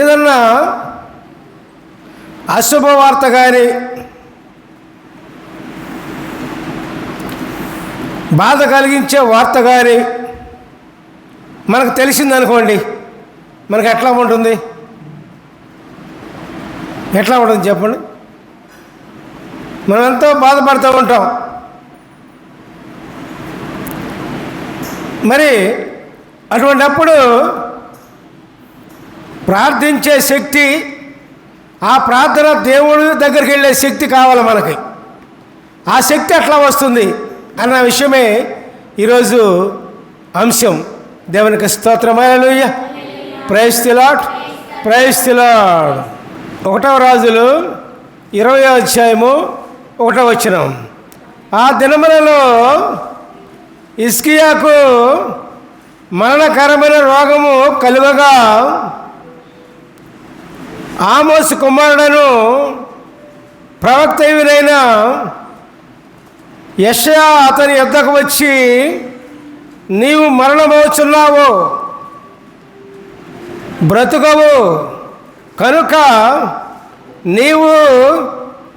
ఏదన్నా అశుభ వార్త కానీ బాధ కలిగించే వార్త కానీ మనకు తెలిసిందనుకోండి మనకు ఎట్లా ఉంటుంది? ఎట్లా ఉంటుంది చెప్పండి? మనం ఎంతో బాధపడుతూ ఉంటాం. మరి అటువంటప్పుడు ప్రార్థించే శక్తి ఆ ప్రార్థన దేవుడి దగ్గరికి వెళ్ళే శక్తి కావాలి మనకి. ఆ శక్తి ఎట్లా వస్తుంది అన్న విషయమే ఈరోజు అంశం. దేవునికి స్తోత్రమైన ప్రైస్తిలాట్ ప్రైస్తిలాడ్ ఒకటవ రాజులు ఇరవై అధ్యాయము ఒకటవ వచ్చిన ఆ దినములలో ఇస్కియాకు మరణకరమైన రోగము కలుగగా ఆమోస్ కుమారుడను ప్రవక్తయునైన యషయా అతని యుద్ధకు వచ్చి నీవు మరణమవుచున్నావు. బ్రతుకవు. కనుక నీవు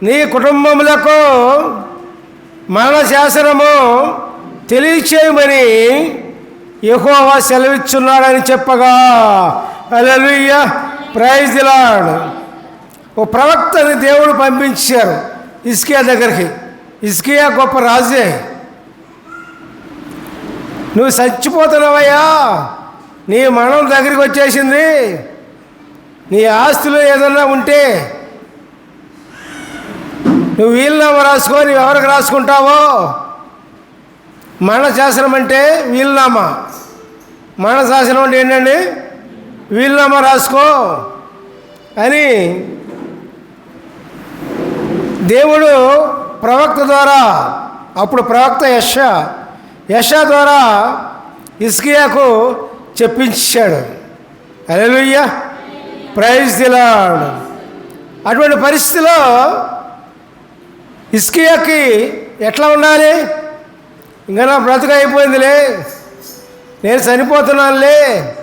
నీ కుటుంబములకు మరణశాసనము తెలియచేయమని యహోవా సెలవిచ్చున్నాడని చెప్పగా. అలలుయ్య ప్రైజ్ దిలాడ్ ఓ ప్రవక్తని దేవుడు పంపించారు. ఇస్కియా దగ్గరికి. ఇస్కియా గొప్ప రాజే. నువ్వు చచ్చిపోతున్నావయ్యా. నీ మరణం దగ్గరికి వచ్చేసింది. నీ ఆస్తులు ఏదన్నా ఉంటే నువ్వు వీలునామా రాసుకో నువ్వు ఎవరికి రాసుకుంటావో? మరణ శాసనం అంటే వీలునామా మరణ శాసనం అంటే ఏంటండి? వీలునామా రాసుకో. అని దేవుడు ప్రవక్త ద్వారా అప్పుడు ప్రవక్త యశ యశ ద్వారా ఇస్కియాకు చెప్పించాడు. అలెలుయ్య ప్రైజ్ దిలాడ్ అటువంటి పరిస్థితిలో ఇస్కియాకి ఎట్లా ఉండాలి? ఇంకా నా బ్రతుకు అయిపోయిందిలే. నేను చనిపోతున్నానులే.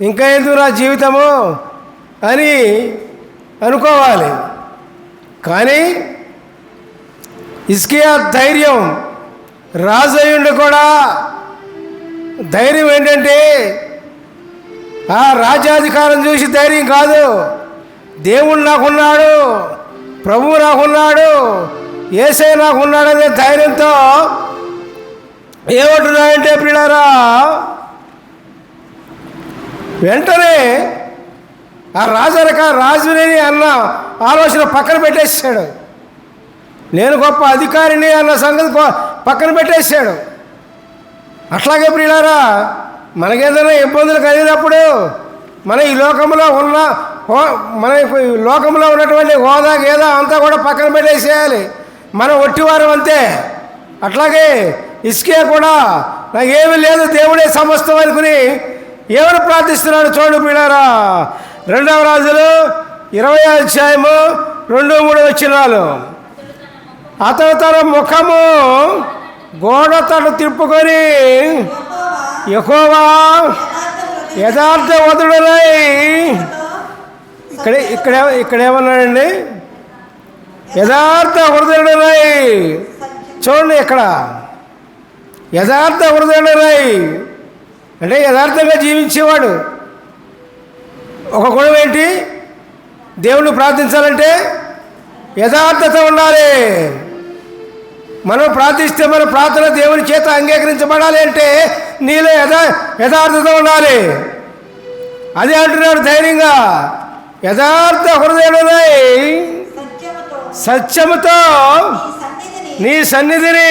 ఇంకా ఎందుకు నా జీవితము అని అనుకోవాలి. కానీ ఇస్కియా ధైర్యం రాజయ్యుండి కూడా ధైర్యం ఏంటంటే ఆ రాజ్యాధికారం చూసి ధైర్యం కాదు. దేవుడు నాకున్నాడు ప్రభువు నాకున్నాడు ఏసై నాకున్నాడనే ధైర్యంతో ఏమంటున్నాయంటే పిల్లరా వెంటనే ఆ రాజరక రాజుని అన్న ఆలోచన పక్కన పెట్టేసాడు నేను గొప్ప అధికారిని అన్న సంగతి పక్కన పెట్టేశాడు. అట్లాగే ప్రియులారా మనకేదైనా ఇబ్బందులు కలిగినప్పుడు మన ఈ లోకంలో ఉన్న హో- మన ఈ లోకంలో ఉన్నటువంటి హోదా గేదా అంతా కూడా పక్కన పెట్టేసేయాలి. మనం ఒట్టివారం అంతే. అట్లాగే ఇసుకే కూడా నాకేమీ లేదు దేవుడే సమస్తం అనుకుని ఎవరు ప్రార్థిస్తున్నాడు చూడు పిల్లారా. రెండవ రాజులు ఇరవై అధ్యాయము రెండు మూడు వచ్చినాలు అతను తన ముఖము గోడ తను తిప్పుకొని ఎక్కువగా యథార్థ వదుడులై ఇక్కడ ఇక్కడ ఇక్కడ ఏమన్నాడండి? యథార్థ హృదయుడులై చూడండి ఇక్కడ. యథార్థ హృదయుడులై అంటే యథార్థంగా జీవించేవాడు. ఒక గుణం ఏంటి? దేవుణ్ణి ప్రార్థించాలంటే యథార్థత ఉండాలి. మనం ప్రార్థిస్తే మన ప్రార్థన దేవుని చేత అంగీకరించబడాలి అంటే నీలో యథా యథార్థత ఉండాలి. అదే అంటున్నాడు ధైర్యంగా. యథార్థ హృదయం సత్యముతో సత్యముతో నీ సన్నిధిని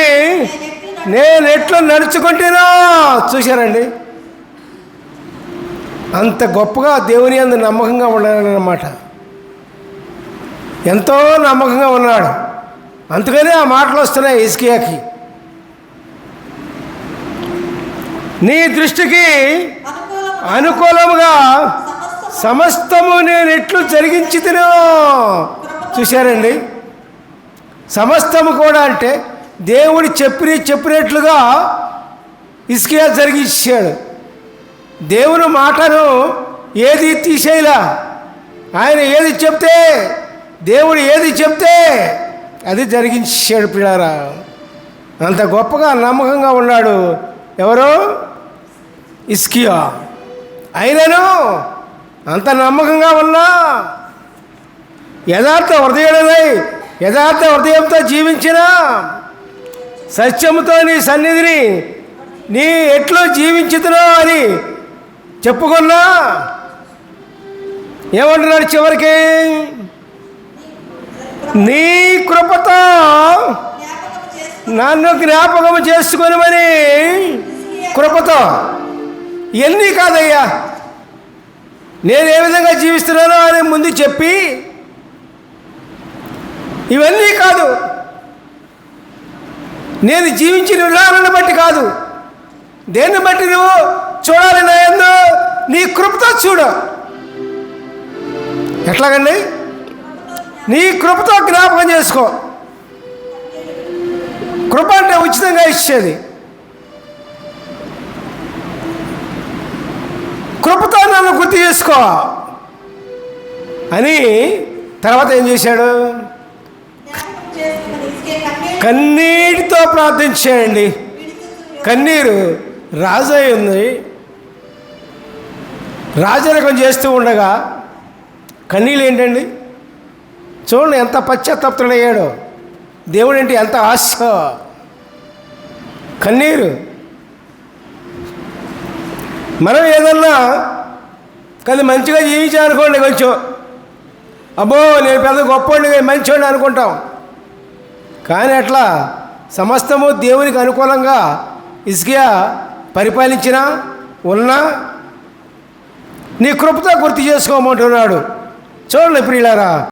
నేను ఎట్లు నడుచుకుంటున్నా? చూశారండి? అంత గొప్పగా దేవుని అందు నమ్మకంగా ఉండాలన్నమాట ఎంతో నమ్మకంగా ఉన్నాడు. అందుకనే ఆ మాటలు వస్తున్నాయి ఇస్కియాకి నీ దృష్టికి అనుకూలముగా సమస్తము నేను ఎట్లు జరిగించి తినో చూశారండి. సమస్తము కూడా అంటే దేవుడు చెప్పిన చెప్పినట్లుగా ఇస్కియా జరిగించాడు. దేవుని మాటను ఏది తీసేయలా? ఆయన ఏది చెప్తే దేవుడు ఏది చెప్తే అది జరిగించాడు పిడారా అంత గొప్పగా నమ్మకంగా ఉన్నాడు ఎవరు? ఇస్కియా అయినను అంత నమ్మకంగా ఉన్నా యథార్థ హృదయుడనై యథార్థ హృదయంతో జీవించిన సత్యముతో నీ సన్నిధిని నీ ఎట్లో జీవించుతున్నావు అని చెప్పుకున్నా? ఏమంటున్నాడు చివరికి? నీ కృపతో నన్ను జ్ఞాపకం చేసుకొనిమని కృపతో. ఎన్ని కాదయ్యా? నేను ఏ విధంగా జీవిస్తున్నానో అని ముందు చెప్పి ఇవన్నీ కాదు. నేను జీవించిన విధానాన్ని బట్టి కాదు. దేన్ని బట్టి నువ్వు చూడాలి నా కృపతో చూడు. ఎట్లాగండి? నీ కృపతో జ్ఞాపకం చేసుకో. కృప అంటే ఉచితంగా ఇచ్చేది. కృపతో నన్ను గుర్తు చేసుకో. అని తర్వాత ఏం చేశాడు? కన్నీటితో ప్రార్థించేయండి. కన్నీరు రాజు ఉంది. రాజరకం చేస్తూ ఉండగా కన్నీళ్ళు ఏంటండి? చూడండి ఎంత పశ్చాత్తప్తుడయ్యాడు దేవుడు ఏంటి ఎంత ఆశ? కన్నీరు. మనం ఏదన్నా కానీ మంచిగా జీవించాలనుకోండి కొంచెం. అబ్బో నేను పెద్ద గొప్పోడిని మంచివాడిని అనుకుంటాం. కానీ అట్లా సమస్తము దేవునికి అనుకూలంగా ఇసుక పరిపాలించినా ఉన్నా నీ కృపతో గుర్తు చేసుకోమంటున్నాడు. చూడండి ప్రియులారా